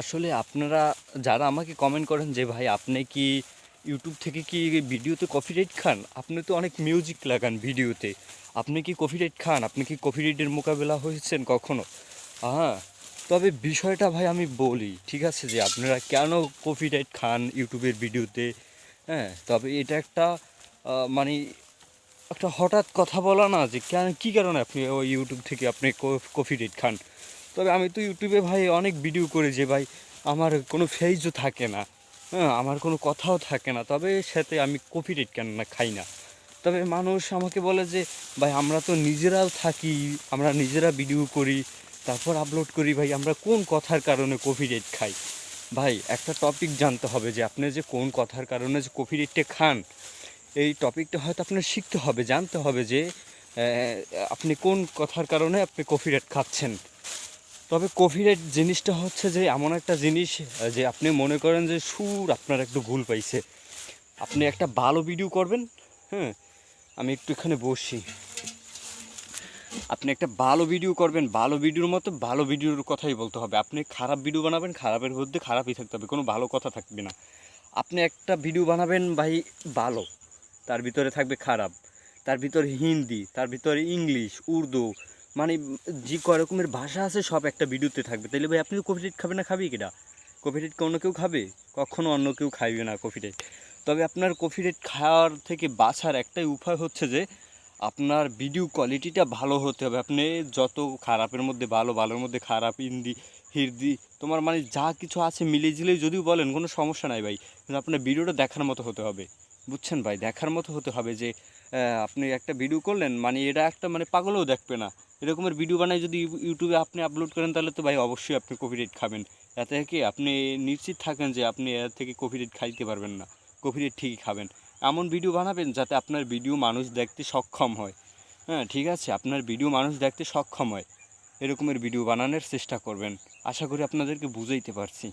আসলে আপনারা যারা আমাকে কমেন্ট করেন যে, ভাই, আপনি কি ইউটিউব থেকে কি ভিডিওতে কপিরাইট খান? আপনি তো অনেক মিউজিক লাগান ভিডিওতে আপনি কি কপিরাইট খান? আপনি কি কপিরাইটের মোকাবেলা হয়েছেন কখনো? হ্যাঁ তবে বিষয়টা ভাই আমি বলি, ঠিক আছে, যে আপনারা কেন কপিরাইট খান ইউটিউবের ভিডিওতে হ্যাঁ তবে এটা একটা মানে একটা হঠাৎ কথা বলা না যে, কেন, কী কারণে আপনি ওই ইউটিউব থেকে আপনি কপিরাইট খান? তবে আমি তো ইউটিউবে ভাই অনেক ভিডিও করি যে ভাই আমার কোনো ফেজও থাকে না। হ্যাঁ আমার কোনো কথাও থাকে না। তবে সাথে আমি কপিরাইট কেন না খাই না। তবে মানুষ আমাকে বলে যে, ভাই, আমরা তো নিজেরাও থাকি, আমরা নিজেরা ভিডিও করি, তারপর আপলোড করি ভাই, আমরা কোন কথার কারণে কপিরাইট খাই? ভাই, একটা টপিক জানতে হবে যে, আপনি যে কোন কথার কারণে যে কপিরাইটটা খান, এই টপিকটা হয়তো আপনার শিখতে হবে, জানতে হবে যে আপনি কোন কথার কারণে আপনি কপিরাইট খাচ্ছেন। তবে কপিরাইট জিনিসটা হচ্ছে যে, এমন একটা জিনিস যে আপনি মনে করেন যে, সুর আপনার একটু ভুল পাইছে। আপনি একটা ভালো ভিডিও করবেন হ্যাঁ? আমি একটু এখানে বসি। আপনি একটা ভালো ভিডিও করবেন, ভালো ভিডিওর মতো ভালো ভিডিওর কথাই বলতে হবে। আপনি খারাপ ভিডিও বানাবেন, খারাপের মধ্যে খারাপই থাকতে হবে, কোনো ভালো কথা থাকবে না। আপনি একটা ভিডিও বানাবেন, ভাই, ভালো। তার ভিতরে থাকবে খারাপ, তার ভিতরে হিন্দি, তার ভিতরে ইংলিশ, উর্দু মানে যে কয় রকমের ভাষা আছে সব একটা ভিডিওতে থাকবে। তাইলে ভাই আপনি কপিরাইট খাবে না খাবে কিনা কপিরাইট অন্য কেউ খাবে? কখনো অন্য কেউ খাইবে না কপিরাইট তবে আপনার কপিরাইট খাওয়ার থেকে বাঁচার একটাই উপায় হচ্ছে যে, আপনার ভিডিও কোয়ালিটিটা ভালো হতে হবে। আপনি যত খারাপের মধ্যে ভালো, ভালোর মধ্যে খারাপ, হিন্দি হিন্দি তোমার মানে যা কিছু আছে মিলিয়ে ঝিলিয়ে যদিও বলেন, কোনো সমস্যা নাই ভাই। কিন্তু আপনার ভিডিওটা দেখার মতো হতে হবে। বুঝছেন ভাই? দেখার মতো হতে হবে যে আপনি একটা ভিডিও করলেন মানে এটা একটা মানে পাগলেও দেখবে না। এরকমের ভিডিও বানাই যদি ইউ- ইউটিউবে আপনি আপলোড করেন, তাহলে তো ভাই অবশ্যই আপনি কপিরাইট খাবেন। এতে কি আপনি নিশ্চিত থাকেন যে আপনি এর থেকে কপিরাইট খাইতে পারবেন না। কপিরাইট ঠিকই খাবেন। এমন ভিডিও বানাবেন যাতে আপনার ভিডিও মানুষ দেখতে সক্ষম হয়। হ্যাঁ ঠিক আছে? আপনার ভিডিও মানুষ দেখতে সক্ষম হয়। এরকমের ভিডিও বানানোর চেষ্টা করবেন। আশা করি আপনাদেরকে বুঝাইতে পারছি।